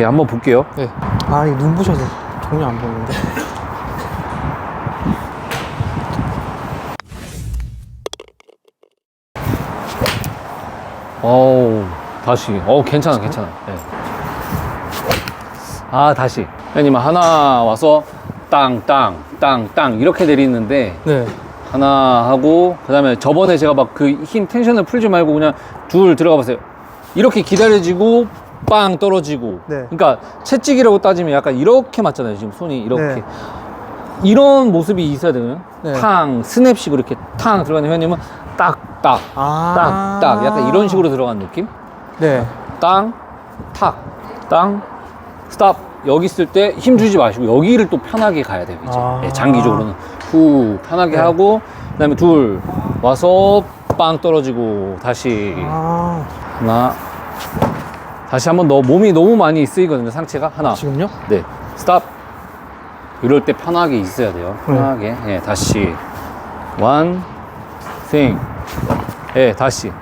오케이 한번 볼게요 네. 아, 이거 눈부셔서 전혀 안 보이는데. 어우 다시 어 괜찮아 괜찮아 네. 아 다시 회원님 하나 와서 땅땅땅땅 이렇게 내리는데 네. 하나 하고 그 다음에 저번에 제가 막그힘 텐션을 풀지 말고 그냥 둘 들어가 보세요 이렇게 기다려지고 빵 떨어지고 네. 그러니까 채찍이라고 따지면 약간 이렇게 맞잖아요 지금 손이 이렇게 네. 이런 모습이 있어야 되거든요 네. 탕 스냅식으로 이렇게 탕 들어가는 회원님은 딱딱 아. 딱, 딱. 약간 이런 식으로 들어가는 느낌? 네. 땅, 탁, 땅, 스탑. 여기 있을 때 힘 주지 마시고 여기를 또 편하게 가야 돼요, 이제. 아. 예, 장기적으로는. 후, 편하게 네. 하고, 그 다음에 둘, 와서 빵 떨어지고, 다시. 아, 하나. 다시 한번 더. 몸이 너무 많이 쓰이거든요, 상체가. 하나. 지금요? 네. 스탑. 이럴 때 편하게 있어야 돼요. 네. 편하게. 예, 다시. 원, 스윙. 예, 다시.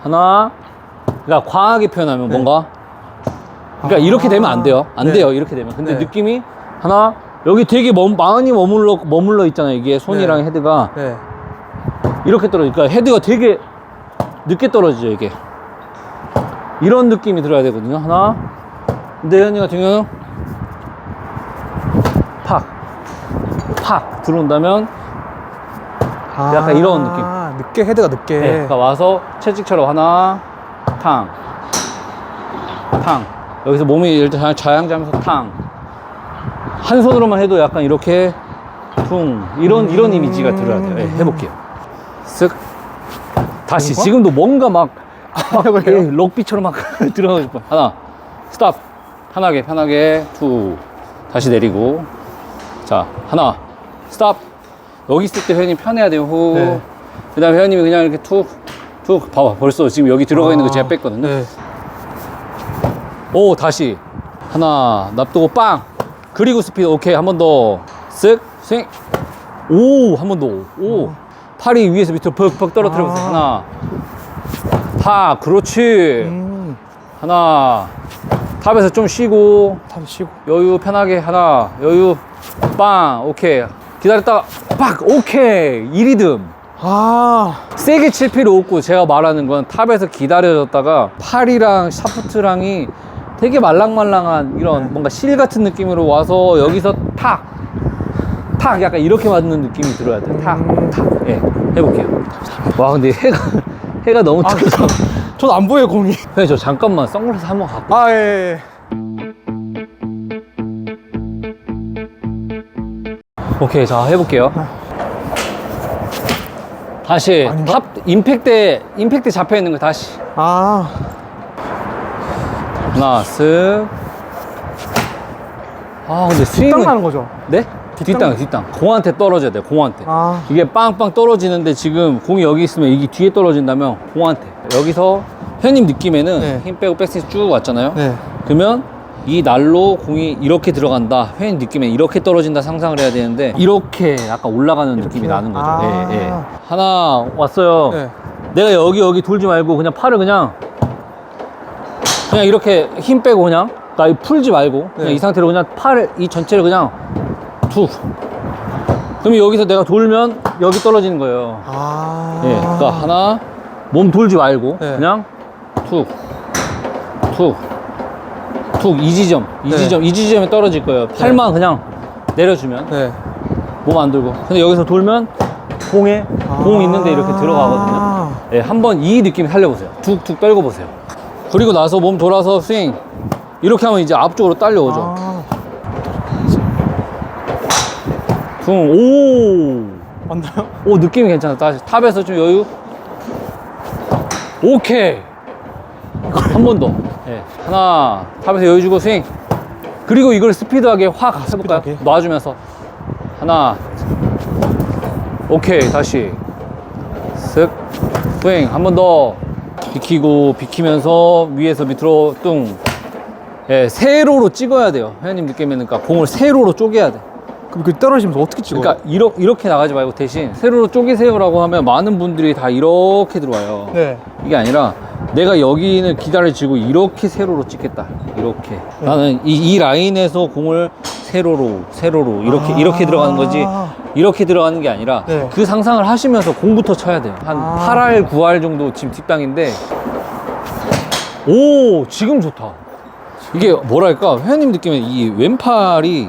하나. 그러니까 과하게 표현하면 네. 뭔가. 그러니까 아. 이렇게 되면 안 돼요. 안 네. 돼요. 이렇게 되면. 근데 네. 느낌이 하나. 여기 되게 머무, 많이 머물러, 머물러 있잖아요. 이게 손이랑 네. 헤드가. 네. 이렇게 떨어지니까 그러니까 헤드가 되게 늦게 떨어지죠, 이게. 이런 느낌이 들어야 되거든요. 하나. 근데 현이 같은 경우는 팍, 팍 들어온다면 아, 약간 이런 느낌. 늦게 헤드가 늦게. 네, 그러니까 와서 채찍처럼 하나, 탕, 탕. 여기서 몸이 일단 좌양자면서 탕. 한 손으로만 해도 약간 이렇게 퉁 이런 이런 이미지가 들어야 돼요. 예, 해볼게요. 쓱 다시? 지금도 뭔가 막, 막 그래요? 예, 럭비처럼 막 들어가고 싶어. 하나, 스탑. 편하게 편하게. 투. 다시 내리고. 자 하나. 스탑. 여기 있을 때 회원님 편해야 돼요. 후. 네. 그 다음에 회원님이 그냥 이렇게 툭 툭. 봐봐. 벌써 지금 여기 들어가 있는 거 제가 뺐거든요. 네. 오 다시. 하나. 납두고 빵. 그리고 스피드. 오케이. 한 번 더 쓱. 스윙. 오 한 번 더 오. 팔이 위에서 밑으로 벅벅 떨어뜨려 보세요. 아. 하나 파 그렇지 음, 하나 탑에서 좀 쉬고 탑 쉬고. 여유 편하게 하나 여유 빵 오케이 기다렸다가 팍 오케이 1리듬 아, 세게 칠 필요 없고 제가 말하는 건 탑에서 기다려졌다가 팔이랑 샤프트랑이 되게 말랑말랑한 이런 뭔가 실 같은 느낌으로 와서 여기서 탁! 탁! 약간 이렇게 맞는 느낌이 들어야 돼요. 탁! 탁! 예, 해볼게요. 와, 근데 해가, 해가 너무 아, 뜨거워. 저도 안 보여요, 공이. 형, 저 잠깐만 선글라스 한번 갖고. 아, 예, 예. 오케이, 자, 해볼게요. 다시, 아닌가? 탑, 임팩트, 임팩트 잡혀 있는 거 다시. 아, 하나, 쓱. 아, 근데 스윙은. 뒷땅 나는 거죠? 네? 뒷땅. 뒷땅. 공한테 떨어져야 돼, 공한테. 아, 이게 빵빵 떨어지는데 지금 공이 여기 있으면 이게 뒤에 떨어진다면 공한테. 여기서 회원님 느낌에는 네. 힘 빼고 백스윙 쭉 왔잖아요. 네. 그러면 이 날로 공이 이렇게 들어간다. 회원님 느낌에 이렇게 떨어진다 상상을 해야 되는데 이렇게 약간 올라가는 느낌이 나는 거죠. 아. 예, 예. 하나 왔어요. 네. 내가 여기 여기 돌지 말고 그냥 팔을 그냥 그냥 이렇게 힘 빼고 그냥 나 풀지 말고 그냥 네. 이 상태로 그냥 팔을 이 전체를 그냥 툭 그러면 여기서 내가 돌면 여기 떨어지는 거예요 아. 예 그러니까 하나 몸 돌지 말고 네. 그냥 툭툭툭 이 지점 이 네. 지점 이 지점에 떨어질 거예요 팔만 그냥 내려주면 네. 몸안 들고 근데 여기서 돌면 공에 공 있는데 이렇게 들어가거든요 아. 네, 한번 이 느낌 살려보세요. 툭툭 떨고 보세요. 그리고 나서 몸 돌아서 스윙. 이렇게 하면 이제 앞쪽으로 딸려오죠. 아, 퉁, 오! 맞나요? 오, 느낌이 괜찮아. 다시 탑에서 좀 여유. 오케이. 한 번 더. 네. 하나, 탑에서 여유 주고 스윙. 그리고 이걸 스피드하게 확 해볼까요? 스피드하게. 놔주면서. 하나. 오케이, 다시. 쓱. 스윙. 한 번 더. 비키고, 비키면서 위에서 밑으로 뚱. 예, 세로로 찍어야 돼요. 회원님 느낌에는 그러니까 공을 세로로 쪼개야 돼. 그럼 그 떨어지면서 어떻게 찍어요? 그러니까 이렇게, 이렇게 나가지 말고 대신 세로로 쪼개세요라고 하면 많은 분들이 다 이렇게 들어와요. 네. 이게 아니라 내가 여기는 기다려지고 이렇게 세로로 찍겠다. 이렇게. 나는 이, 이 라인에서 공을 세로로, 세로로 이렇게 아. 이렇게 들어가는 거지. 이렇게 들어가는 게 아니라 네. 그 상상을 하시면서 공부터 쳐야 돼요. 한 아. 8알, 9알 정도 지금 뒷땅인데 오 지금 좋다. 이게 뭐랄까 회원님 느낌에 이 왼팔이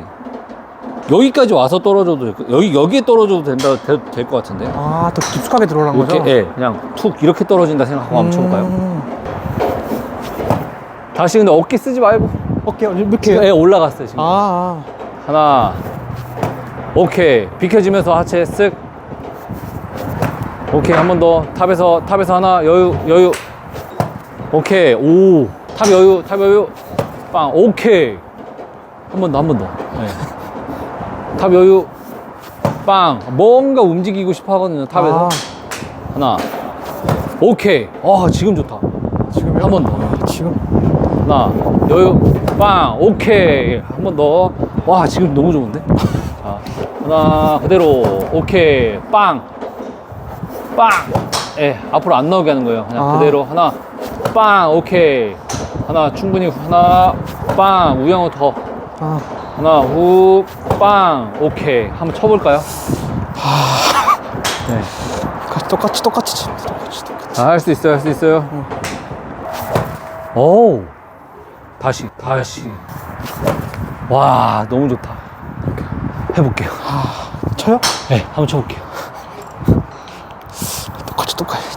여기까지 와서 떨어져도 여기 여기에 떨어져도 된다 될 것 같은데. 아, 더 깊숙하게 들어오는 이렇게 거죠? 예 그냥 툭 이렇게 떨어진다 생각하고 한번 쳐볼까요? 음. 다시 근데 어깨 쓰지 말고 오케이, 이렇게. 지금 예 올라갔어요 지금. 아, 하나 오케이 비켜지면서 하체 쓱 오케이 한 번 더 탑에서 탑에서 하나 여유 여유 오케이 오탑 여유 탑 여유 빵. 오케이. 한 번 더 한 번더탑 여유. 빵. 뭔가 움직이고 싶어 하거든요 탑에서. 아, 하나. 오케이. 아 지금 좋다. 지금요? 한번 더. 지금. 하나. 여유. 빵. 오케이. 한 번 더. 와 지금 너무 좋은데? 자 하나 그대로. 오케이. 빵 빵 예 앞으로 안 나오게 하는 거예요. 그냥 아. 그대로 하나. 빵. 오케이 하나 충분히 하나 빵 우영우 더 아, 하나 후빵 오케이 한번 쳐볼까요 네. 똑같이, 똑같이 돼, 똑같이, 똑같이. 아, 할 수 있어요, 할 수 있어요. 오, 다시, 다시. 와, 너무 좋다. 해볼게요. 쳐요? 네, 한번 쳐볼게요. 똑같이, 똑같이.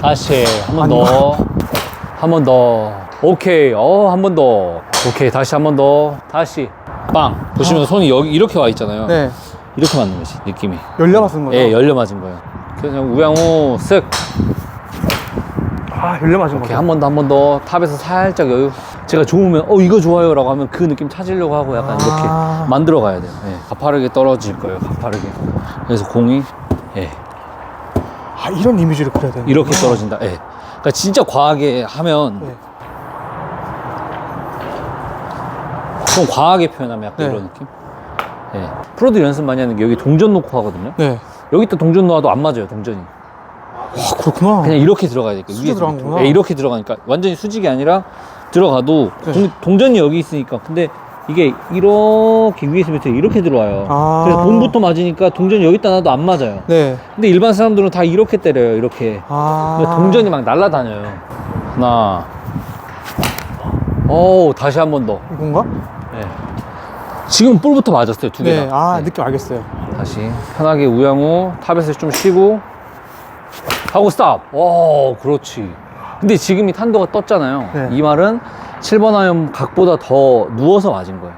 다시, 한 번 더. 한 번 더. 오케이, 어, 한 번 더. 오케이, 다시 한 번 더. 다시. 빵. 보시면 손이 여기 이렇게 와 있잖아요. 네. 이렇게 맞는 거지, 느낌이. 열려 맞은 거죠? 예, 열려 맞은 거예요. 그래서 우양우 쓱. 아, 열려 맞은 오케이 거죠? 한 번 더 한 번 더 탑에서 살짝 여유 제가 좋으면 어 이거 좋아요 라고 하면 그 느낌 찾으려고 하고 약간 아. 이렇게 만들어 가야 돼요 예, 가파르게 떨어질 거예요 가파르게 그래서 공이 예, 아, 이런 이미지를 그려야 되는 이렇게 떨어진다 예. 그러니까 진짜 과하게 하면 네. 좀 과하게 표현하면 약간 네. 이런 느낌 예. 프로들 연습 많이 하는 게 여기 동전 놓고 하거든요 네. 여기 또 동전 놓아도 안 맞아요 동전이 아, 그렇구나. 그냥 이렇게 들어가야 되니까 수직. 밑으로. 예, 이렇게 들어가니까 완전히 수직이 아니라 들어가도 네. 동, 동전이 여기 있으니까 근데 이게 이렇게 위에서 밑으로 이렇게 들어와요 아. 그래서 몸부터 맞으니까 동전이 여기다 놔도 안 맞아요 네. 근데 일반 사람들은 다 이렇게 때려요 이렇게 아. 동전이 막 날아다녀요 하나 오 다시 한 번 더 이건가? 예. 지금 볼부터 맞았어요 두 개다 네. 아, 네. 느낌 알겠어요. 다시 편하게 우양우 탑에서 좀 쉬고 하고 스탑 오 그렇지 근데 지금 이 탄도가 떴잖아요 네. 이 말은 7번 아이언 각보다 더 누워서 맞은 거예요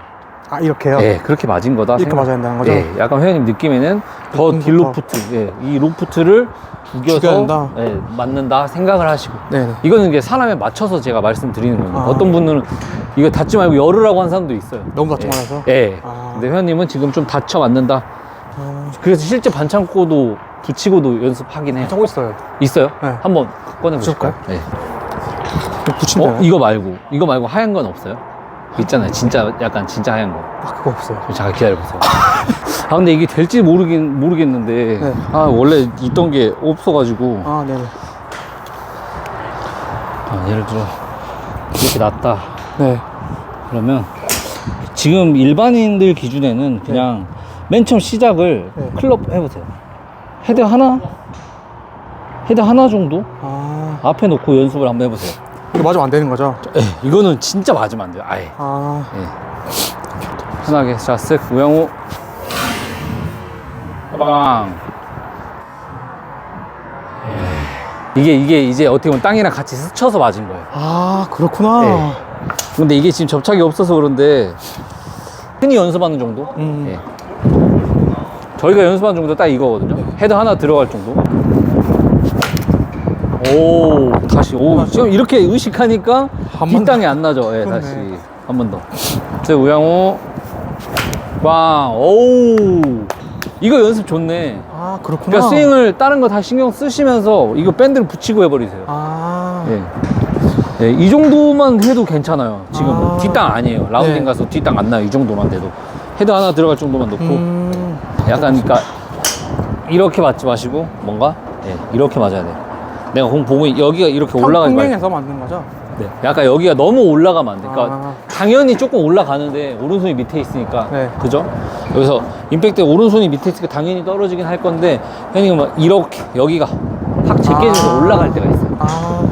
아, 이렇게요? 예 그렇게 맞은 거다 이렇게 생각- 맞아야 된다는 거죠? 예, 약간 회원님 느낌에는 더 느낌부터. 딜로프트 예, 이 로프트를 죽여야 죽여서 된다? 예, 맞는다 생각을 하시고 네네. 이거는 이제 사람에 맞춰서 제가 말씀드리는 거예요 아. 어떤 분들은 이거 닫지 말고 열으라고 하는 사람도 있어요 너무 닫지 예. 말아서? 예 아. 근데 회원님은 지금 좀 닫혀 맞는다 아, 그래서 실제 반창고도 붙이고도 연습하긴 해요. 하고 있어요. 있어요? 네. 한번 꺼내 보실까요? 네. 이거 붙인다요? 어, 이거 말고 이거 말고 하얀 건 없어요? 있잖아요. 진짜 약간 진짜 하얀 거. 아, 그거 없어요. 좀 잠깐 기다려 보세요. 아 근데 이게 될지 모르긴 모르겠는데 네. 아 원래 있던 게 없어가지고 아, 네네. 아, 예를 들어 이렇게 놨다 네. 그러면 지금 일반인들 기준에는 그냥 맨 처음 시작을 네. 클럽 해보세요. 헤드 하나 헤드 하나 정도 아, 앞에 놓고 연습을 한번 해보세요. 이거 맞으면 안 되는 거죠? 예, 이거는 진짜 맞으면 안 돼요. 아예. 아, 예. 편하게. 자, 쓱, 우영우. 빵. 예. 이게, 이게 이제 어떻게 보면 땅이랑 같이 스쳐서 맞은 거예요. 아, 그렇구나. 네. 근데 이게 지금 접착이 없어서 그런데 흔히 연습하는 정도? 음. 예. 저희가 연습하는 정도 딱 이거거든요. 헤드 하나 들어갈 정도. 오, 다시. 오, 지금 이렇게 의식하니까 한번 뒷땅이 안 나죠. 예. 다시. 한번 더. 제 우양호. 빵. 오. 이거 연습 좋네. 아, 그렇구나. 그러니까 스윙을 다른 거 다 신경 쓰시면서 이거 밴드를 붙이고 해버리세요. 아, 예. 예, 이 정도만 해도 괜찮아요. 지금 아. 뒷땅 아니에요. 라운딩 네. 가서 뒷땅 안 나요. 이 정도만 돼도. 헤드 하나 들어갈 정도만 놓고. 음, 약간, 그러니까 이렇게 맞지 마시고 뭔가 예, 이렇게 맞아야 돼요. 내가 공 보고 있- 여기가 이렇게 올라가지 말고 평행해서 만든 거죠? 네. 약간 여기가 너무 올라가면 안 돼. 그러니까 아. 당연히 조금 올라가는데 오른손이 밑에 있으니까 네. 그죠? 여기서 임팩트 오른손이 밑에 있으니까 당연히 떨어지긴 할 건데 형님 뭐 이렇게 여기가 확 제껴져서 아. 올라갈 때가 있어요. 아,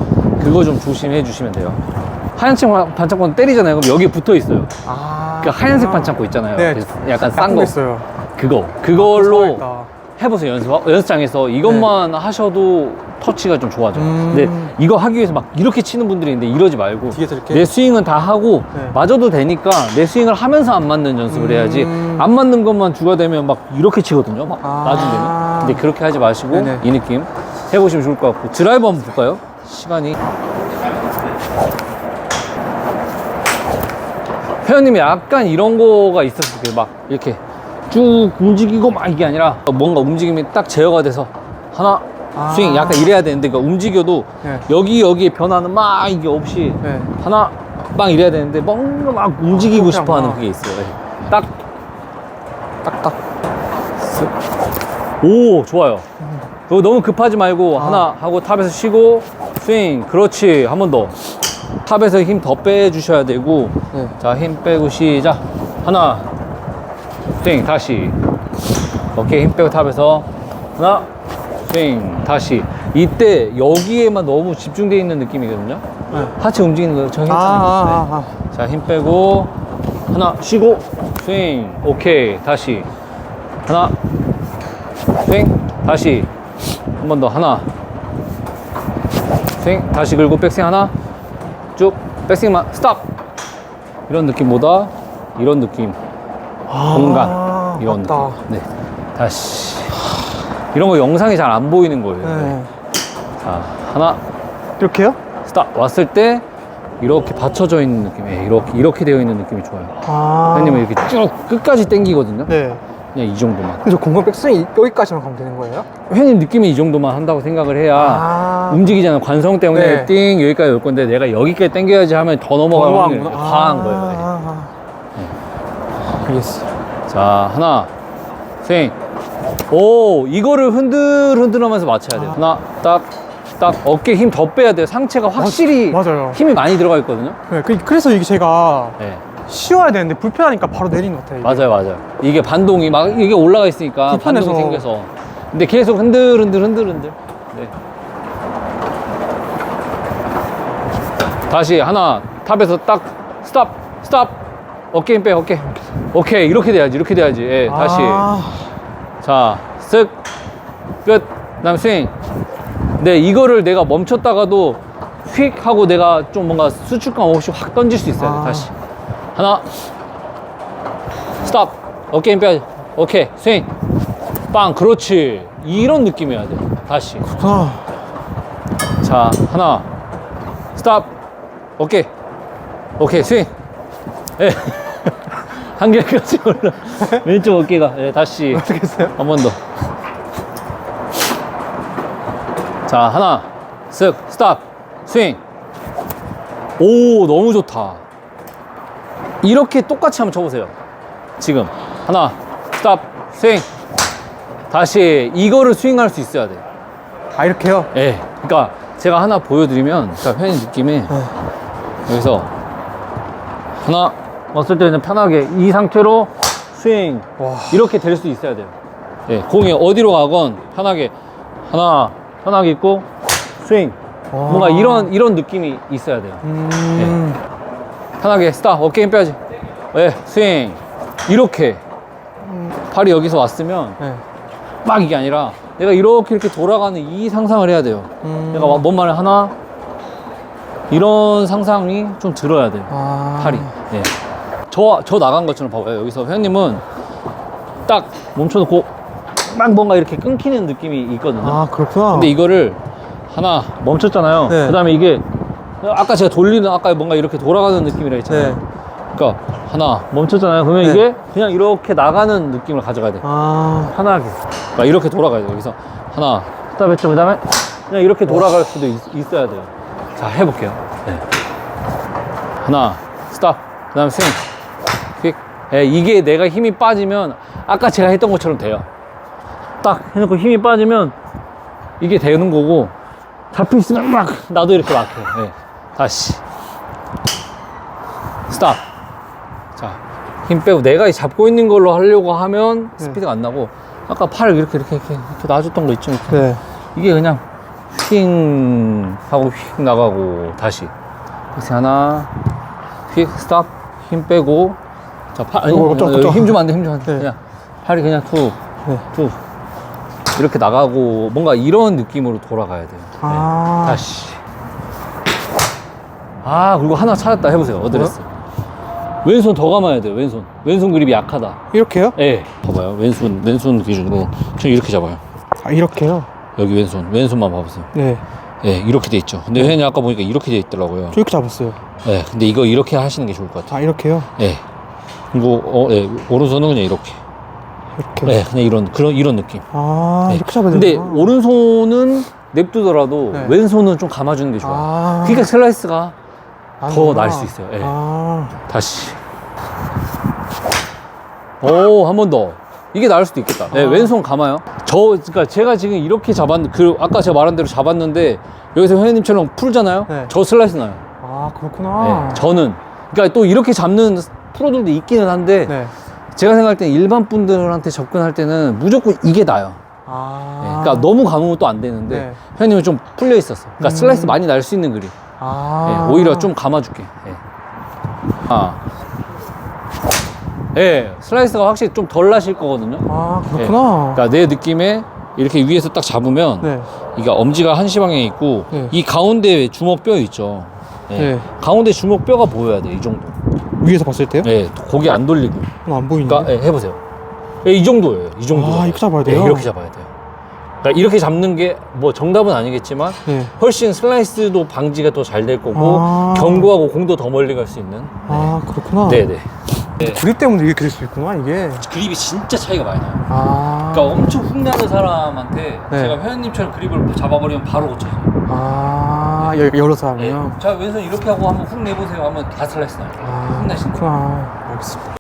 그거 좀 조심해 주시면 돼요. 하얀색 반창고는 때리잖아요. 그럼 여기 붙어 있어요. 아. 그 하얀색 반창고 있잖아요. 네, 그 약간 싼 거. 있어요. 그거. 그걸로 무서워했다. 해보세요. 연습, 연습장에서 이것만 하셔도 터치가 좀 좋아져요. 음. 근데 이거 하기 위해서 막 이렇게 치는 분들이 있는데 이러지 말고 뒤에서 이렇게? 내 스윙은 다 하고 네. 맞아도 되니까 내 스윙을 하면서 안 맞는 연습을 음. 해야지 안 맞는 것만 주가 되면 막 이렇게 치거든요. 막 아. 나중 되면. 근데 그렇게 하지 마시고 네네. 이 느낌 해보시면 좋을 것 같고 드라이브 한번 볼까요? 시간이 회원님이 약간 이런 거가 있었을 때 막 이렇게 쭉 움직이고 막 이게 아니라 뭔가 움직임이 딱 제어가 돼서 하나 아. 스윙 약간 이래야 되는데 그러니까 움직여도 네. 여기 여기에 변화는 막 이게 없이 네. 하나 빵 이래야 되는데 뭔가 막 움직이고 그렇게 싶어 하는 하구나. 그게 있어요. 네. 딱, 딱 딱. 오, 좋아요. 그거 너무 급하지 말고 하나 하고 탑에서 쉬고 스윙. 그렇지. 한 번 더. 탑에서 힘 더 빼주셔야 되고 네. 자, 힘 빼고 시작. 하나. 스윙. 다시. 오케이. 힘 빼고 탑에서. 하나. 스윙. 다시. 이때 여기에만 너무 집중되어 있는 느낌이거든요. 네. 하체 움직이는 거저 아. 아, 아, 아. 자, 힘 빼고 하나 쉬고 스윙. 오케이. 다시. 하나. 스윙. 다시. 한 번 더. 하나. 스윙. 다시 긁고 백스윙 하나. 쭉. 백스윙만 스탑. 이런 느낌보다 이런 느낌. 아, 공간. 이런 맞다. 느낌. 네. 다시. 이런 거 영상이 잘 안 보이는 거예요. 네. 자, 하나. 이렇게요? 스탑. 왔을 때 이렇게 받쳐져 있는 느낌이에요. 이렇게 이렇게 되어 있는 느낌이 좋아요. 아. 회원님은 이렇게 쭉 끝까지 당기거든요. 네. 그냥 이 정도만. 그래서 공간 백스윙 여기까지만 가면 되는 거예요? 회원님 느낌이 이 정도만 한다고 생각을 해야 아. 움직이잖아요. 관성 때문에 네. 띵 여기까지 올 건데 내가 여기까지 당겨야지 하면 더 넘어가는구나. 과한 아, 거예요. 네. 아, 아. 알겠어. 자 하나 스윙. 오 이거를 흔들 흔들 하면서 맞춰야 돼요. 하나 딱. 딱 어깨 힘 더 빼야 돼요. 상체가 확실히 맞아요. 힘이 많이 들어가 있거든요. 네, 그- 그래서 이게 제가 네. 쉬어야 되는데 불편하니까 바로 내리는 것 같아요. 이게. 맞아요, 맞아요. 이게 반동이 막 이게 올라가 있으니까 불편해서. 반동이 생겨서. 근데 계속 흔들 흔들 흔들 흔들. 네. 다시 하나 탑에서 딱 스탑 스탑 어깨 힘 빼 어깨. 오케이 이렇게 돼야지 이렇게 돼야지. 예 다시. 아, 자 쓱 끝. 그 다음 스윙. 네 이거를 내가 멈췄다가도 휙 하고 내가 좀 뭔가 수축감 없이 확 던질 수 있어요 아. 다시. 하나. 스탑. 어깨 힘 빼야지 오케이 스윙. 빵 그렇지. 이런 느낌이어야 돼 다시. 아, 자 하나. 스탑. 오케이. 오케이 스윙 예 한결까지 올라 왼쪽 어깨가 예 다시 어떻게 했어요? 한 번 더. 자, 하나, 쓱, 스탑, 스윙. 오, 너무 좋다. 이렇게 똑같이 한번 쳐보세요. 지금. 하나, 스탑, 스윙. 다시 이거를 스윙할 수 있어야 돼요. 아, 이렇게요? 예. 그러니까 제가 하나 보여드리면, 그러니까 회원님 느낌이 네. 여기서 하나 왔을 때는 편하게 이 상태로 스윙 와. 이렇게 될 수 있어야 돼요. 예, 공이 어디로 가건 편하게 하나 편하게 있고 스윙 와. 뭔가 이런 이런 느낌이 있어야 돼요. 음. 편하게 스탑 어깨 힘 빼야지. 예, 스윙 이렇게 팔이 여기서 왔으면 네. 막 이게 아니라 내가 이렇게 이렇게 돌아가는 이 상상을 해야 돼요. 음. 내가 뭔 말을 하나 이런 상상이 좀 들어야 돼요. 아. 팔이. 예. 저, 저 나간 것처럼 봐봐요. 여기서 회원님은 딱 멈춰놓고 막 뭔가 이렇게 끊기는 느낌이 있거든요. 아, 그렇구나. 근데 이거를 하나 멈췄잖아요. 네. 그 다음에 이게 아까 제가 돌리는 아까 뭔가 이렇게 돌아가는 느낌이라 했잖아요. 네. 그러니까 하나 멈췄잖아요. 그러면 네. 이게 그냥 이렇게 나가는 느낌을 가져가야 돼요. 아. 편하게. 그러니까 이렇게 돌아가야 돼요. 여기서 하나 스탑 했죠. 그 다음에 그냥 이렇게 돌아갈 수도 있, 어야 돼요. 자, 해볼게요. 네. 하나 스탑. 그 다음에 스윙. 휙. 예, 이게 내가 힘이 빠지면 아까 제가 했던 것처럼 돼요. 딱 해놓고 힘이 빠지면 이게 되는 거고 잡혀 있으면 막 나도 이렇게 막혀. 네. 다시 스탑. 자, 힘 빼고 내가 잡고 있는 걸로 하려고 하면 네. 스피드가 안 나고 아까 팔 이렇게 이렇게 이렇게, 이렇게 놔줬던 거 있죠. 이렇게. 네. 이게 그냥 휙 하고 휙 나가고 다시 다시 하나 휙 스탑 힘 빼고 자 팔, 아니, 어, 좀, 여기 좀. 힘 주면 안 돼 힘 주면 안 돼 네. 그냥 팔이 그냥 툭 네. 툭 이렇게 나가고 뭔가 이런 느낌으로 돌아가야 돼요 아. 네, 다시 아 그리고 하나 찾았다 해보세요 어드레스 왼손 더 감아야 돼요 왼손 왼손 그립이 약하다 이렇게요? 예 봐봐요 왼손 왼손 기준으로 저 이렇게 잡아요 아, 이렇게요? 여기 왼손 왼손만 봐보세요 네. 예, 이렇게 돼 있죠. 근데 회원님 아까 보니까 이렇게 돼 있더라고요. 저 이렇게 잡았어요. 예, 근데 이거 이렇게 하시는 게 좋을 것 같아요. 아, 이렇게요? 예. 그 리고, 어, 예, 오른손은 그냥 이렇게. 이렇게. 예, 그냥 이런, 그런, 이런 느낌. 아, 예. 이렇게 잡아야 근데 되는구나. 오른손은 냅두더라도 네. 왼손은 좀 감아주는 게 좋아요. 아. 그러니까 슬라이스가 더 아니구나. 날 수 있어요. 예. 아. 다시. 오, 한 번 더. 이게 나을 수도 있겠다. 네, 아. 왼손 감아요. 저, 그러니까 제가 지금 이렇게 잡았는데, 그, 아까 제가 말한 대로 잡았는데, 여기서 회원님처럼 풀잖아요? 네. 저 슬라이스 나요. 아, 그렇구나. 네, 저는. 그러니까 또 이렇게 잡는 프로들도 있기는 한데, 네. 제가 생각할 때 일반 분들한테 접근할 때는 무조건 이게 나요. 아. 네, 그러니까 너무 감으면 또 안 되는데, 네. 회원님은 좀 풀려 있었어. 그러니까 음. 슬라이스 많이 날 수 있는 그림. 아. 예, 오히려 좀 감아줄게. 예. 아. 예, 슬라이스가 확실히 좀 덜 나실 거거든요. 아, 그렇구나. 그러니까 내 느낌에 이렇게 위에서 딱 잡으면 네. 이게 엄지가 한시 방향에 있고 네. 이 가운데 주먹뼈 있죠. 예. 네. 가운데 주먹뼈가 보여야 돼, 이 정도. 위에서 봤을 때요? 예, 고개 안 돌리고. 어, 안 보이네. 그러니까 예, 해보세요. 예, 이 정도예요. 이 정도. 아, 이렇게 잡아야 돼요? 예, 이렇게 잡아야 돼요. 그러니까 이렇게 잡는 게 뭐 정답은 아니겠지만 네. 훨씬 슬라이스도 방지가 더 잘 될 거고 아. 경고하고 공도 더 멀리 갈 수 있는. 아, 그렇구나. 네, 네. 네. 그립 때문에 이렇게 될수 있구나, 이게. 그립이 진짜 차이가 많이 나요. 아. 그러니까 엄청 훅 나는 사람한테 네. 제가 회원님처럼 그립을 잡아버리면 바로 고쳐져요. 아, 여, 여러 네. 사람이요? 자 왼손 이렇게 하고 한번 훅 내보세요 하면 다 슬라이스 나요. 아, 훅 나신다. 그렇구나. 알겠습니다.